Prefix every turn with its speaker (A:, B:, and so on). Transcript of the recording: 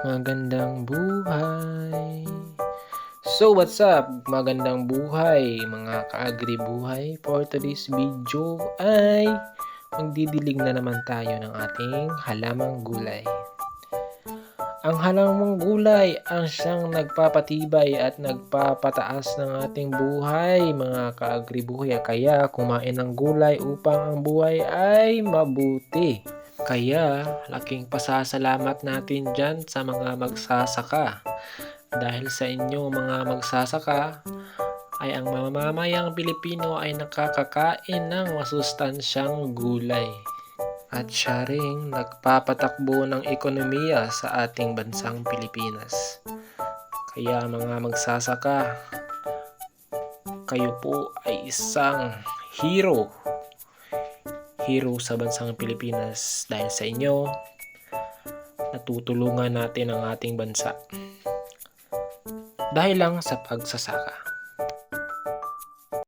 A: Magandang buhay. So what's up? Magandang buhay mga kaagri buhay. For today's video ay magdidilig na naman tayo ng ating halamang gulay. Ang halamang gulay ang siyang nagpapatibay at nagpapataas ng ating buhay mga kaagri buhay. Kaya kumain ng gulay upang ang buhay ay mabuti. Kaya, laking pasasalamat natin dyan sa mga magsasaka. Dahil sa inyo mga magsasaka, ay ang mamamayang Pilipino ay nakakakain ng masustansyang gulay. At siya ring nagpapatakbo ng ekonomiya sa ating bansang Pilipinas. Kaya mga magsasaka, kayo po ay isang hero hero sa bansang Pilipinas dahil sa inyo natutulungan natin ang ating bansa dahil lang sa pagsasaka.